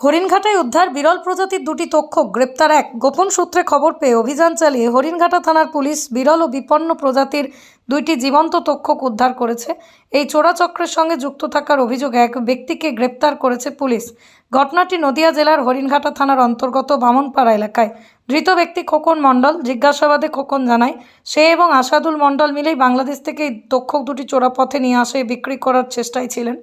হরিণঘাটায় উদ্ধার বিরল প্রজাতির দুটি তক্ষক গ্রেপ্তার এক। গোপন সূত্রে খবর পেয়ে অভিযান চালিয়ে হরিণঘাটা থানার পুলিশ বিরল ও বিপন্ন প্রজাতির দুইটি জীবন্ত তক্ষক উদ্ধার করেছে। এই চোরাচক্রের সঙ্গে যুক্ত থাকার অভিযোগে এক ব্যক্তিকে গ্রেপ্তার করেছে পুলিশ। ঘটনাটি নদিয়া জেলার হরিণঘাটা থানার অন্তর্গত বামনপাড়া এলাকায়। ধৃত ব্যক্তি খোকন মণ্ডল জিজ্ঞাসাবাদে খোকন জানায়, সে এবং আসাদুল মণ্ডল মিলেই বাংলাদেশ থেকে এই তক্ষক দুটি চোরাপথে নিয়ে আসে বিক্রি করার চেষ্টায় ছিলেন।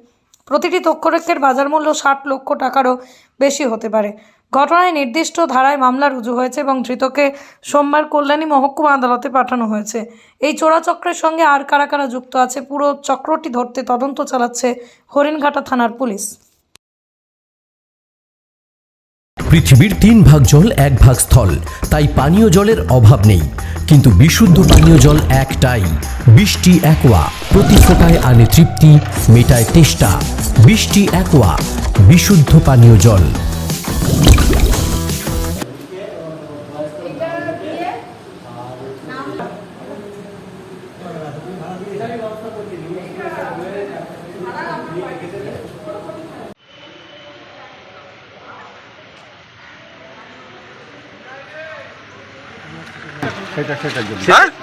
প্রতিটি তক্ষরেকের বাজার মূল্য ষাট লক্ষ টাকারও বেশি হতে পারে। ঘটনায় নির্দিষ্ট ধারায় মামলা রুজু হয়েছে এবং ধৃতকে সোমবার কল্যাণী মহকুমা আদালতে পাঠানো হয়েছে। এই চোরাচক্রের সঙ্গে আর কারা কারা যুক্ত আছে পুরো চক্রটি ধরতে তদন্ত চালাচ্ছে হরিণঘাটা থানার পুলিশ। পৃথিবীর তিন ভাগ জল এক ভাগ স্থল, তাই পানীয় জলের অভাব নেই। কিন্তু বিশুদ্ধ পানীয় জল একটাই, বৃষ্টি একোয়া, প্রতি ফোটায় আনে তৃপ্তি, মেটায় তেষ্টা। বৃষ্টি একোয়া বিশুদ্ধ পানীয় জল।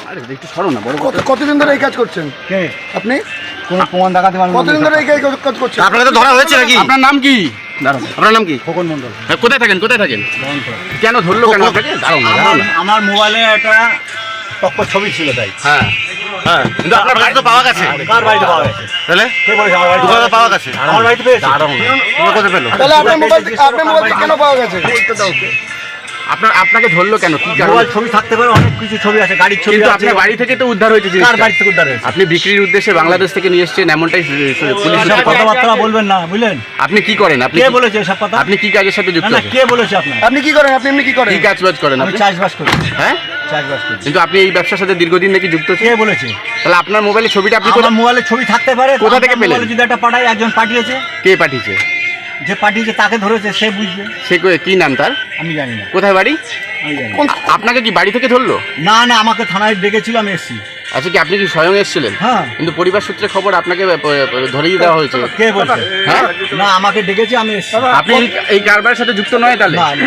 আরে একটু সরো না বড় কতদিন ধরে এই কাজ করছেন? আপনি? কোন প্রমাণ দেখাতে পারবেন কতদিন ধরে এই কাজ- কাজ করছেন? তো ধরা হয়েছে নাকি? আপনার নাম কি? দাঁড়ান। আপনার নাম কি? খোকন মন্ডল হ্যাঁ, কোথায় থাকেন কোথায় থাকেন? কেন ধরলো কেন আপনাকে? দাঁড়াও আমার মোবাইলে একটা টক্কর ছবি ছিল তাই। হ্যাঁ হ্যাঁ। কিন্তু আপনার বাড়ি তো পাওয়া গেছে। কার বাড়িতে পাওয়া গেছে? তাহলে? কে বলেছে আমার বাড়িতে? কোথায় পাওয়া গেছে। আমার বাড়িতে পেয়েছে। দাঁড়াও কোথায় পেল? তাহলে আপনার মোবাইল আপনার মোবাইল কেন পাওয়া গেছে? আপনার আপনাকে ধরলো কেন? কি কারণে? মোবাইল ছবি থাকতে পারে অনেক কিছু ছবি আছে গাড়ির ছবি কিন্তু আপনার বাড়ি থেকে তো উদ্ধার হয়েছে কার বাড়ি থেকে উদ্ধার হয়েছে? আপনি বিক্রির উদ্দেশ্যে বাংলাদেশ থেকে নিয়ে এসেছেন এমনটাই পুলিশ কথাবার্তা বলবেন না বুঝলেন? আপনি কি করেন? আপনি কে বলেছে এসব কথা? আপনি কি কাজের সাথে যুক্ত না আছেন? কে বলেছে আপনার? আপনি কি করেন? আপনি এমনি কি করেন? কি কাজ বাজ করেন আপনি? চাষবাস করি। হ্যাঁ? চাষবাস করি। কিন্তু আপনি এই ব্যবসার সাথে দীর্ঘদিন নাকি যুক্ত কে বলেছে? তাহলে আপনার মোবাইলে ছবিটা আপনি আমার কোথা- মোবাইলে ছবি থাকতে পারে কোথা থেকে পেলেন? যদি একটা পাঠায় একজন পাঠিয়েছে। কে পাঠিয়েছে? যে পাঠিয়েছে তাকে ধরেছে সে বুঝবে। সে কো- কি নাম তার? আমি জানি না। কোথায় বাড়ি? আমি জানি না। কোন আপনাকে কি বাড়ি থেকে ধরলো? না না আমাকে থানায় ডেকেছিল আমি এসেছি। আচ্ছা কি আপনি কি স্বয়ং এসেছিলেন? হ্যাঁ। কিন্তু পরিবার সূত্রে খবর আপনাকে ধরে দিয়ে ধরিয়ে দেওয়া হয়েছিল কে বলছে? হ্যাঁ? না আমাকে ডেকেছি আমি এসেছি। আপনি এই- এই কারবারের সাথে যুক্ত নয় তাহলে? না না।